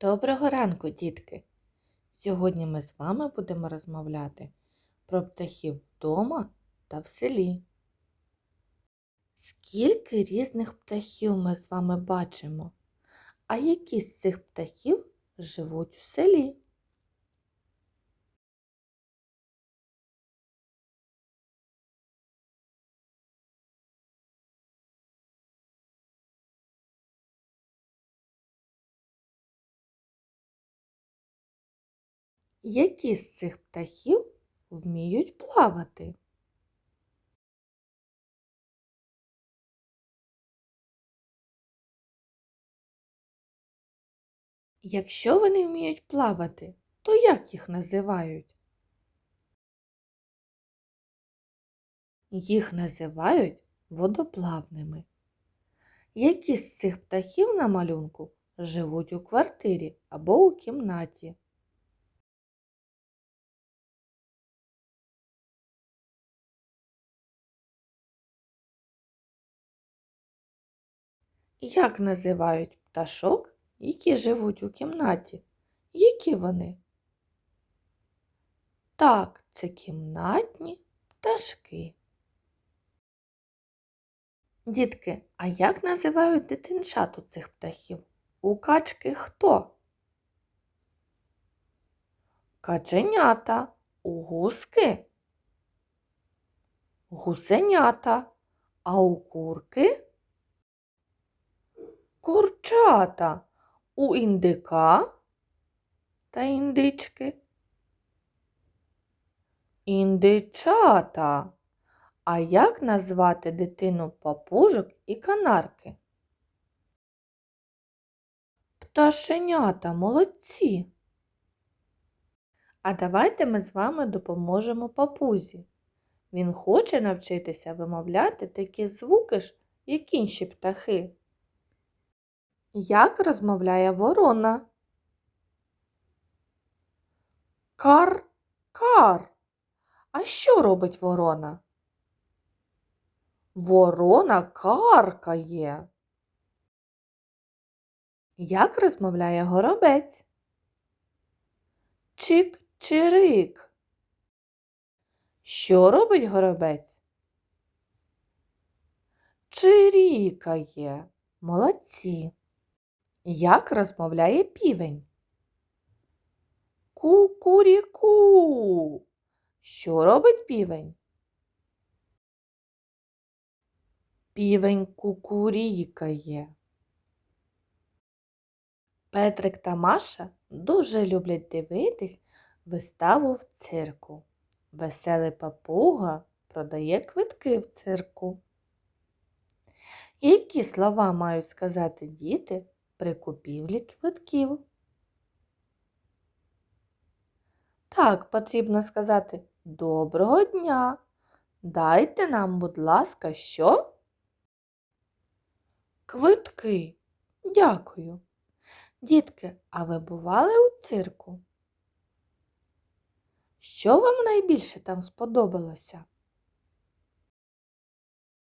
Доброго ранку, дітки! Сьогодні ми з вами будемо розмовляти про птахів вдома та в селі. Скільки різних птахів ми з вами бачимо? А які з цих птахів живуть у селі? Які з цих птахів вміють плавати? Якщо вони вміють плавати, то як їх називають? Їх називають водоплавними. Які з цих птахів на малюнку живуть у квартирі або у кімнаті? Як називають пташок, які живуть у кімнаті? Які вони? Так, це кімнатні пташки. Дітки, а як називають дитинчат у цих птахів? У качки хто? Каченята, у гуски, гусенята, а у курки курчата, у індика та індички. Індичата. А як назвати дитину папужок і канарки? Пташенята молодці. А давайте ми з вами допоможемо папузі. Він хоче навчитися вимовляти такі звуки ж, як інші птахи. Як розмовляє ворона? Кар, кар. А що робить ворона? Ворона каркає. Як розмовляє горобець? Чик чирик. Що робить горобець? Чирікає. Молодці. Як розмовляє півень? Ку-ку-рі-ку. Що робить півень? Півень кукурікає. Петрик та Маша дуже люблять дивитись виставу в цирку. Веселий папуга продає квитки в цирку. Які слова мають сказати діти при купівлі квитків? Так, потрібно сказати Доброго дня. Дайте нам, будь ласка, що? Квитки. Дякую. Дітки, а ви бували у цирку? Що вам найбільше там сподобалося?